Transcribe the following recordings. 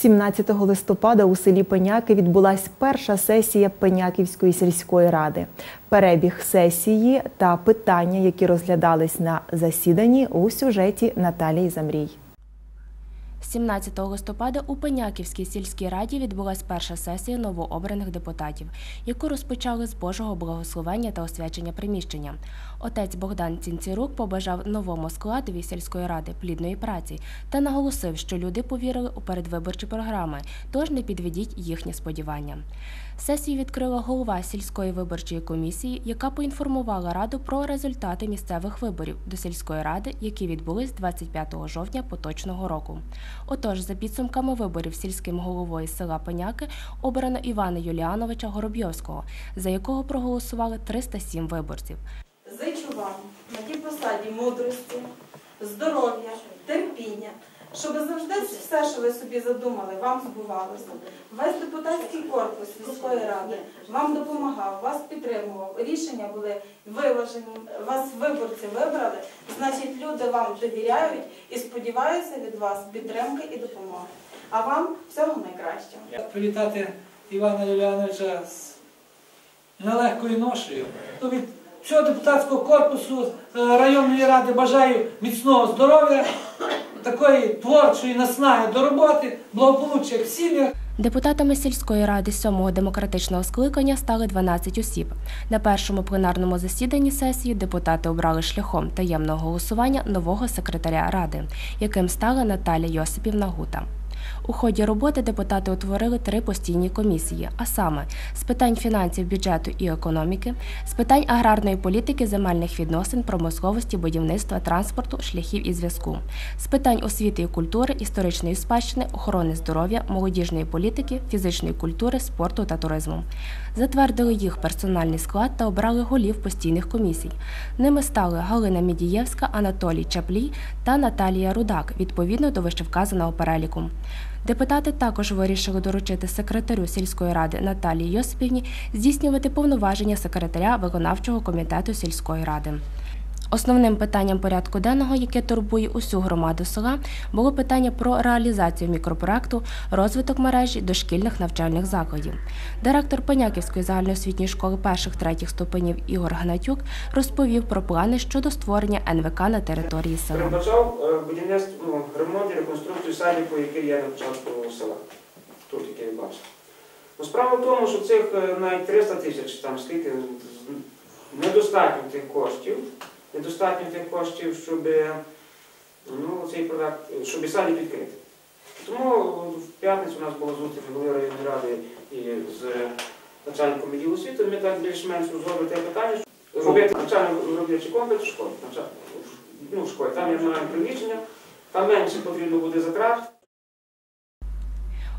17 листопада у селі Пеняки відбулася перша сесія Пеняківської сільської ради. Перебіг сесії та питання, які розглядались на засіданні у сюжеті Наталії Замрій. 17 листопада у Пеняківській сільській раді відбулася перша сесія новообраних депутатів, яку розпочали з Божого благословення та освячення приміщення. Отець Богдан Цінцірук побажав новому складові сільської ради плідної праці та наголосив, що люди повірили у передвиборчі програми, тож не підведіть їхні сподівання. Сесію відкрила голова сільської виборчої комісії, яка поінформувала раду про результати місцевих виборів до сільської ради, які відбулись 25 жовтня поточного року. Отож, за підсумками виборів сільським головою села Пеняки обрано Івана Юліановича Горобйовського, за якого проголосували 307 виборців. Зичу вам на тій посаді мудрості, здоров'я, щоб завжди все, що ви собі задумали, вам збувалося. Весь депутатський корпус міської ради вам допомагав, вас підтримував. Рішення були виважені, вас виборці вибрали. Значить, люди вам довіряють і сподіваються від вас підтримки і допомоги. А вам всього найкращого. привітати Івана Юліановича з нелегкою ношею. Ну, від всього депутатського корпусу е, районної ради бажаю міцного здоров'я, такої творчої наснаги до роботи, благополуччя в сім'ях. Депутатами сільської ради сьомого демократичного скликання стали 12 осіб. На першому пленарному засіданні сесії депутати обрали шляхом таємного голосування нового секретаря ради, яким стала Наталя Йосипівна Гута. У ході роботи депутати утворили три постійні комісії, а саме з питань фінансів, бюджету і економіки, з питань аграрної політики, земельних відносин, промисловості, будівництва, транспорту, шляхів і зв'язку, з питань освіти і культури, історичної спадщини, охорони здоров'я, молодіжної політики, фізичної культури, спорту та туризму. Затвердили їх персональний склад та обрали голів постійних комісій. Ними стали Галина Мідієвська, Анатолій Чаплій та Наталія Рудак відповідно до вищевказаного переліку. Депутати також вирішили доручити секретарю сільської ради Наталії Йосипівні здійснювати повноваження секретаря виконавчого комітету сільської ради. Основним питанням порядку денного, яке турбує усю громаду села, було питання про реалізацію мікропроекту розвиток мережі дошкільних навчальних закладів. Директор Пеняківської загальноосвітньої школи перших-третіх ступенів Ігор Гнатюк розповів про плани щодо створення НВК на території села. Передбачав е, будівництво, ну, ремонт і реконструкцію садіку, який є на початку села. Тут, який ви бачите. Ну, справа в тому, що цих е, навіть 300 тисяч, там скільки, недостатньо тих коштів, недостатньо тих коштів, щоб ну, цей проект, щоб і садик відкрити. Тому в п'ятницю у нас була зустріч голови районної ради і з начальником відділу освіти. Ми так більш-менш розробили те питання, що робити навчальний виробничий комплекс в школі. Ну, в школі. Там є маємо приміщення, там менше потрібно буде затрат.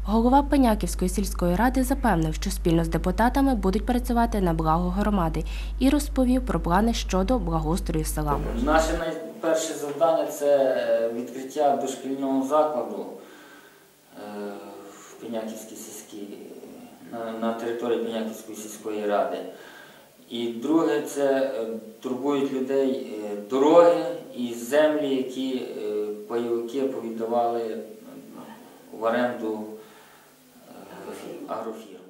Голова Пеняківської сільської ради запевнив, що спільно з депутатами будуть працювати на благо громади і розповів про плани щодо благоустрою села. Наше найперше завдання це е, відкриття дошкільного закладу е, в Пеняківській сільській, на, території Пеняківської сільської ради. І друге, це е, турбують людей дороги і землі, які пайовики повіддавали е, в оренду arugio.